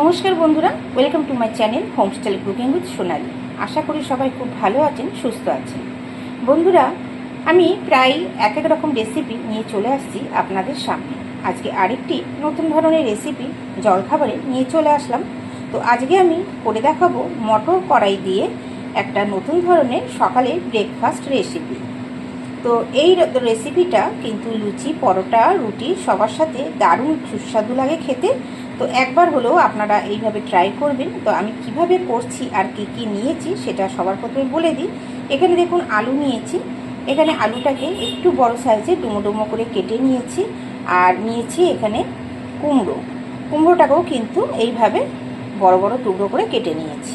নমস্কার বন্ধুরা welcome to my channel home style cooking with Sonali আশা করি সবাই খুব ভালো আছেন, সুস্থ আছেন। বন্ধুরা, আমি প্রায় এক এক রকম রেসিপি নিয়ে চলে আসছি আপনাদের সামনে। আজকে আরেকটি নতুন ধরনের রেসিপি জলখাবারে নিয়ে চলে আসলাম। তো আজকে আমি করে দেখাবো মটর কড়াই দিয়ে একটা নতুন ধরনের সকালে ব্রেকফাস্ট রেসিপি তো এই রেসিপিটা কিন্তু লুচি, পরোটা, রুটি সবার সাথে দারুণ সুস্বাদু লাগে খেতে। তো একবার হলেও আপনারা এইভাবে ট্রাই করবেন। তো আমি কীভাবে করছি আর কি কি নিয়েছি সেটা সবার প্রথমে বলে দিই। এখানে দেখুন আলু নিয়েছি। এখানে আলুটাকে একটু বড় সাইজে ডুমো ডুমো করে কেটে নিয়েছি। আর নিয়েছি এখানে কুমড়ো। কুমড়োটাকেও কিন্তু এইভাবে বড় বড় টুকরো করে কেটে নিয়েছি।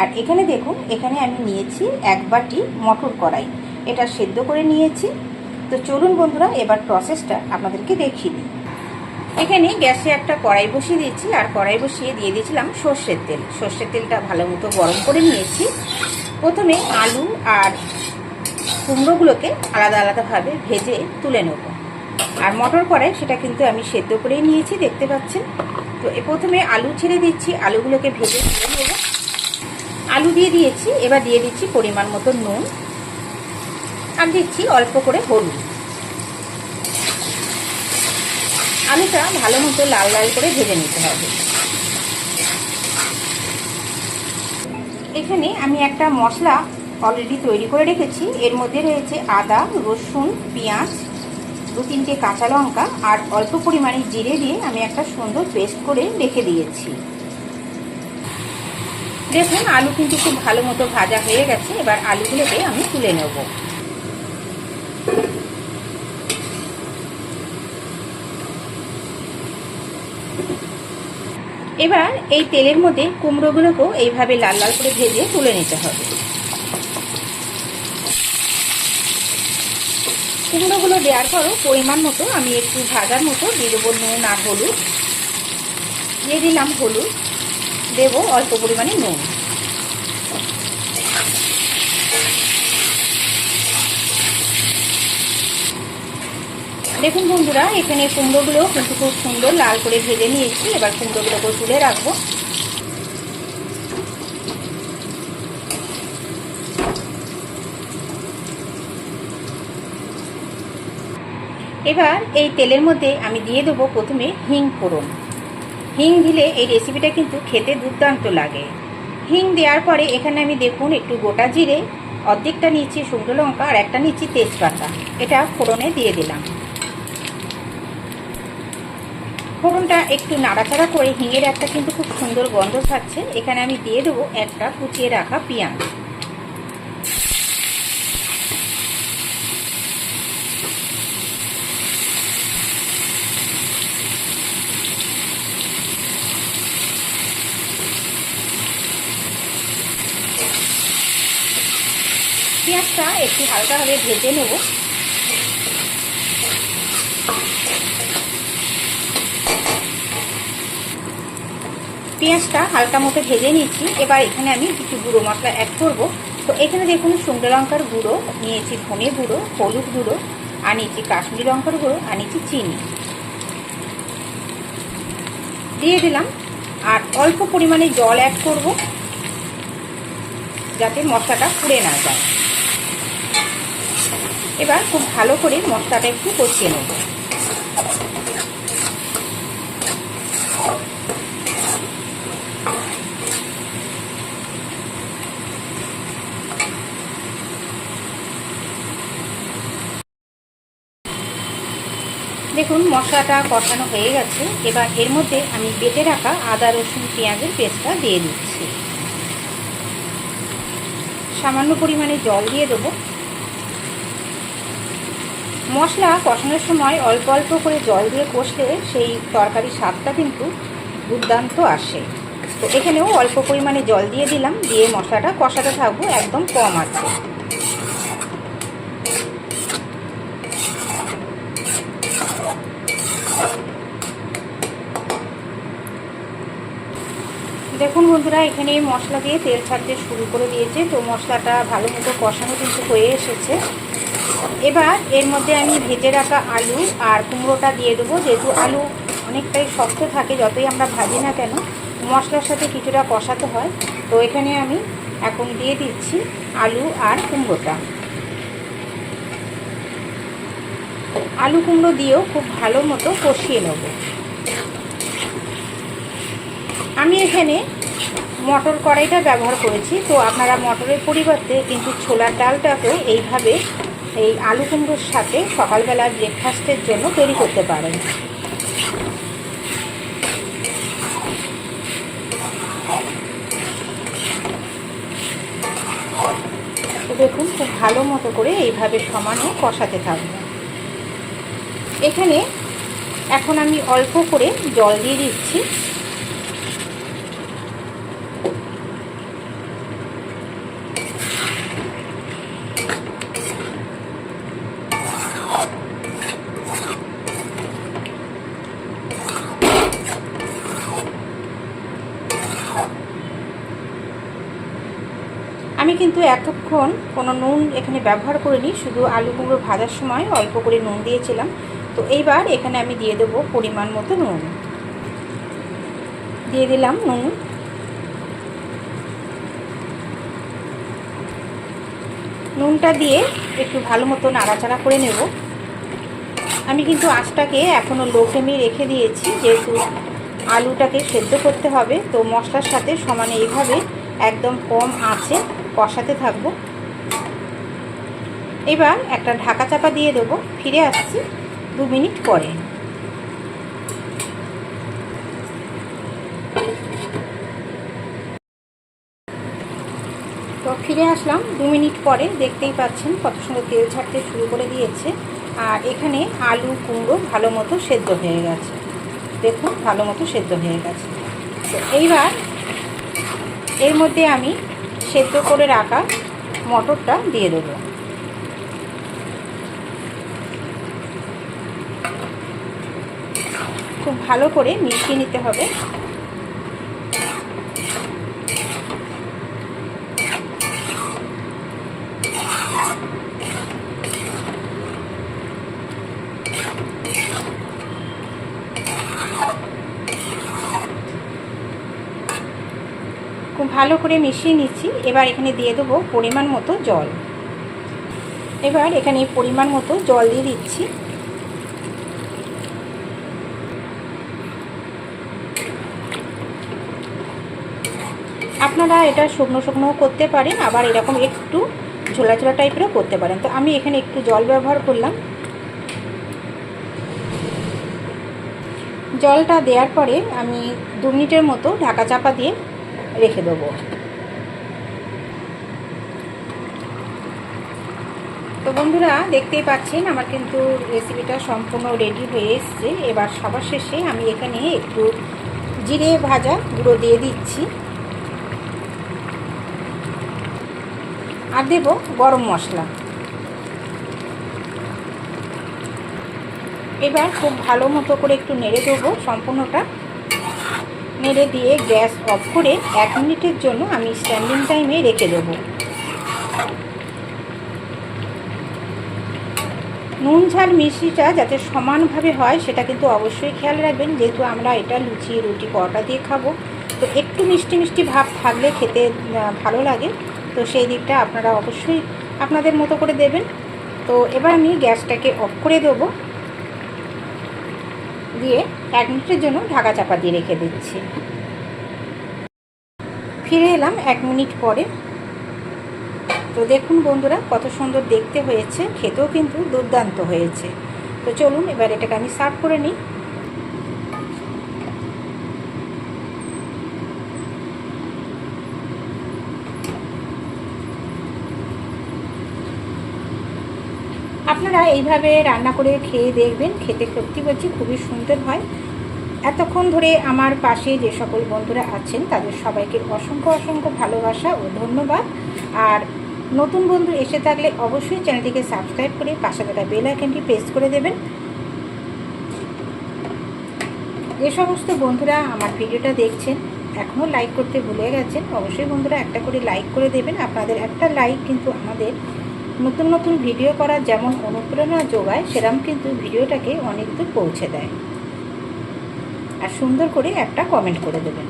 আর এখানে দেখুন, এখানে আমি নিয়েছি এক বাটি মটর কড়াই। এটা সেদ্ধ করে নিয়েছি। তো চলুন বন্ধুরা, এবার প্রসেসটা আপনাদেরকে দেখিয়ে দিই। এখানে গ্যাসে একটা কড়াই বসিয়ে দিয়েছি আর কড়াই বসিয়ে দিয়ে দিয়েছিলাম সর্ষের তেল। সর্ষের তেলটা ভালো মতো গরম করে নিয়েছি। প্রথমে আলু আর কুমড়োগুলোকে আলাদা আলাদাভাবে ভেজে তুলে নেব। আর মটর কড়াই সেটা কিন্তু আমি সেদ্ধ করেই নিয়েছি, দেখতে পাচ্ছেন? তো প্রথমে আলু ছেড়ে দিচ্ছি, আলুগুলোকে ভেজে তুলে নেব। আলু দিয়ে দিয়েছি, এবার দিয়ে দিচ্ছি পরিমাণ মতো নুন। আর দিচ্ছি অল্প করে হলুদ। আলুটা ভালো মতো লাল লাল করে ভেজে নিতে হবে। এখানে আমি একটা মশলা অলরেডি তৈরি করে রেখেছি। এর মধ্যে রয়েছে আদা, রসুন, পেঁয়াজ, দু তিনটে কাঁচা লঙ্কা আর অল্প পরিমাণে জিরে দিয়ে আমি একটা সুন্দর পেস্ট করে রেখে দিয়েছি। দেখুন, আলু কিন্তু খুব ভালো মতো ভাজা হয়ে গেছে। এবার আলুগুলোকে আমি তুলে নেব। এবার এই তেলের মধ্যে কুমড়োগুলোকেও এইভাবে লাল লাল করে ভেজে তুলে নিতে হবে। কুমড়োগুলো দেওয়ার পরও পরিমাণ মতো আমি একটু ভাজার মতো দিয়ে দেবো নুন আর হলুদ। দিয়ে দিলাম হলুদ। দেবো অল্প পরিমাণে নুন। দেখুন বন্ধুরা, এখানে কুমড়োগুলো কিন্তু খুব সুন্দর লাল করে ভেজে নিয়েছি। এবার কুমড়োগুলোকে তুলে রাখব। এবার এই তেলের মধ্যে আমি দিয়ে দেবো প্রথমে হিং ফোড়ন। হিং দিলে এই রেসিপিটা কিন্তু খেতে দুর্দান্ত লাগে। হিং দেওয়ার পরে এখানে আমি দেখুন একটু গোটা জিরে, অর্ধেকটা নিচ্ছি শুকনো লঙ্কা আর একটা নিচ্ছি তেজপাতা। এটা ফোড়নে দিয়ে দিলাম। ফোড়নটা একটু নাড়াচাড়া করে হিঙের একটা কিন্তু খুব সুন্দর গন্ধ থাকছে। এখানে আমি দিয়ে দেবো একটা কুচিয়ে রাখা পেঁয়াজ। পেঁয়াজটা একটু হালকাভাবে ভেজে নেব। পেঁয়াজটা হালকা মতো ভেজে নিচ্ছি এবার এখানে আমি কিছু গুঁড়ো মশলা অ্যাড করব। তো এখানে দেখুন, শুকনো লঙ্কার গুঁড়ো, নিয়েছি ধনে গুঁড়ো, হলুদ গুঁড়ো, আর নিয়েছি কাশ্মীরি লঙ্কার গুঁড়ো, আর নিয়েছি চিনি। দিয়ে দিলাম, আর অল্প পরিমাণে জল অ্যাড করব, যাতে মশলাটা পুড়ে না যায়। এবার খুব ভালো করে মশলাটা একটু কষিয়ে নেব। দেখুন, মশলাটা কষানো হয়ে গেছে। এবার এর মধ্যে আমি বেটে রাখা আদা, রসুন, পেঁয়াজের পেস্টটা দিয়ে দিচ্ছি। সামান্য পরিমাণে জল দিয়ে দেবো। মশলা কষানোর সময় অল্প অল্প করে জল দিয়ে কষলে সেই তরকারির স্বাদটা কিন্তু দুর্দান্ত আসে। তো এখানেও অল্প পরিমাণে জল দিয়ে দিলাম, দিয়ে মশলাটা কষাতে থাকব, একদম কম আছে। দেখুন বন্ধুরা, এখানে মশলা দিয়ে তেল ছাড়তে শুরু করে দিয়েছে। তো মশলাটা ভালো মতো কষানো কিন্তু হয়ে এসেছে। এবার এর মধ্যে আমি ভেজে রাখা আলু আর কুমড়োটা দিয়ে দেবো। যেহেতু আলু অনেকটাই শক্ত থাকে, যতই আমরা ভাজি না কেন, মশলার সাথে কিছুটা কষাতে হয়। তো এখানে আমি এখন দিয়ে দিচ্ছি আলু আর কুমড়োটা। আলু কুমড়ো দিয়েও খুব ভালো মতো কষিয়ে নেব। আমি এখানে মটর কড়াইটা ব্যবহার করেছি। তো আপনারা মটরের পরিবর্তে কিন্তু ছোলার ডালটাকেও এইভাবে এই আলু কুমড়োর সাথে সকালবেলা ব্রেকফাস্টের জন্য তৈরি করতে পারেন। দেখুন, খুব ভালো মতো করে এইভাবে সমানে কষাতে থাকব। এখানে এখন আমি অল্প করে জল দিয়ে দিচ্ছি। আমি কিন্তু এতক্ষণ কোনো নুন এখানে ব্যবহার করিনি, শুধু আলু কুমড়ো ভাজার সময় অল্প করে নুন দিয়েছিলাম। তো এইবার এখানে আমি দিয়ে দেবো পরিমাণ মতো নুন। দিয়ে দিলাম নুন। নুনটা দিয়ে একটু ভালো মতো নাড়াচাড়া করে নেব। আমি কিন্তু আঁচটাকে এখনও লো ফ্লেমে রেখে দিয়েছি, যেহেতু আলুটাকে সেদ্ধ করতে হবে। তো মশলার সাথে সমানে এইভাবে একদম কম আঁচে কষাতে থাকব। এবার একটা ঢাকা চাপা দিয়ে দেবো। ফিরে আসছি দু মিনিট পরে। তো ফিরে আসলাম দু মিনিট পরে। দেখতেই পাচ্ছেন কত সুন্দর তেল ছাড়তে শুরু করে দিয়েছে। আর এখানে আলু, কুমড়ো ভালো মতো সেদ্ধ হয়ে গেছে। দেখুন, ভালো মতো সেদ্ধ হয়ে গেছে। তো এইবার এর মধ্যে আমি সেদ্ধ করে রাখা মটরটা দিয়ে দেবো। খুব ভালো করে মিশিয়ে নিতে হবে খুব ভালো করে মিশিয়ে নিচ্ছি। এবার এখানে দিয়ে দেবো পরিমাণ মতো জল। এবার এখানে পরিমাণ মতো জল দিয়ে দিচ্ছি। আপনারা এটা শুকনো শুকনোও করতে পারেন, আবার এরকম একটু ঝোলা ঝোলা টাইপেরও করতে পারেন। তো আমি এখানে একটু জল ব্যবহার করলাম। জলটা দেওয়ার পরে আমি দু মিনিটের মতো ঢাকা চাপা দিয়ে রেখে দেবো। তো বন্ধুরা, দেখতেই পাচ্ছেন, আমার কিন্তু রেসিপিটা সম্পূর্ণ রেডি হয়ে এসছে। এবার সবার শেষে আমি এখানে একটু জিরে ভাজা গুঁড়ো দিয়ে দিচ্ছি। আর দেব গরম মশলা। এবার খুব ভালো মতো করে একটু নেড়ে দেবো সম্পূর্ণটা। নেড়ে দিয়ে গ্যাস অফ করে এক মিনিটের জন্য আমি স্ট্যান্ডিং টাইমে রেখে দেবো। নুন, ঝাল, মিষ্টিটা যাতে সমানভাবে হয়, সেটা কিন্তু অবশ্যই খেয়াল রাখবেন। যেহেতু আমরা এটা লুচি, রুটি, পরোটা দিয়ে খাব। তো একটু মিষ্টি মিষ্টি ভাব থাকলে খেতে ভালো লাগে। তো সেই দিকটা আপনারা অবশ্যই আপনাদের মতো করে দেবেন। তো এবার আমি গ্যাসটাকে অফ করে দেবো। দিয়ে এক মিনিটের জন্য ঢাকা চাপা দিয়ে রেখে দিচ্ছি। ফিরে এলাম এক মিনিট পরে। তো দেখুন বন্ধুরা, কত সুন্দর দেখতে হয়েছে, খেতেও কিন্তু দুর্দান্ত হয়েছে। তো চলুন, এবার এটাকে আমি সার্ভ করে নিই। আপনারা এইভাবে রান্না করে খেয়ে দেখবেন, খেতে সত্যি বলছি খুবই সুন্দর হয়। এতক্ষণ ধরে আমার পাশে যে সকল বন্ধুরা আছেন, তাদের সবাইকে অসংখ্য অসংখ্য ভালোবাসা ও ধন্যবাদ। আর নতুন বন্ধু এসে থাকলে অবশ্যই চ্যানেলটিকে সাবস্ক্রাইব করে পাশে থাকা বেল আইকনটি প্রেস করে দেবেন। যে সমস্ত বন্ধুরা আমার ভিডিওটা দেখছেন এখনও লাইক করতে ভুলে গেছেন, অবশ্যই বন্ধুরা একটা করে লাইক করে দেবেন। আপনাদের একটা লাইক কিন্তু আমাদের নতুন নতুন ভিডিও করা যেমন অনুপ্রেরণা যোগায়, সেরম কিন্তু ভিডিওটাকে অনেক দূর পৌঁছে দেয়। আর সুন্দর করে একটা কমেন্ট করে দেবেন।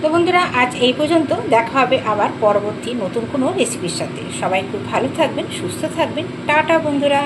তো বন্ধুরা, আজ এই পর্যন্ত। দেখা হবে আবার পরবর্তী নতুন কোনো রেসিপির সাথে। সবাই খুব ভালো থাকবেন, সুস্থ থাকবেন। টাটা বন্ধুরা!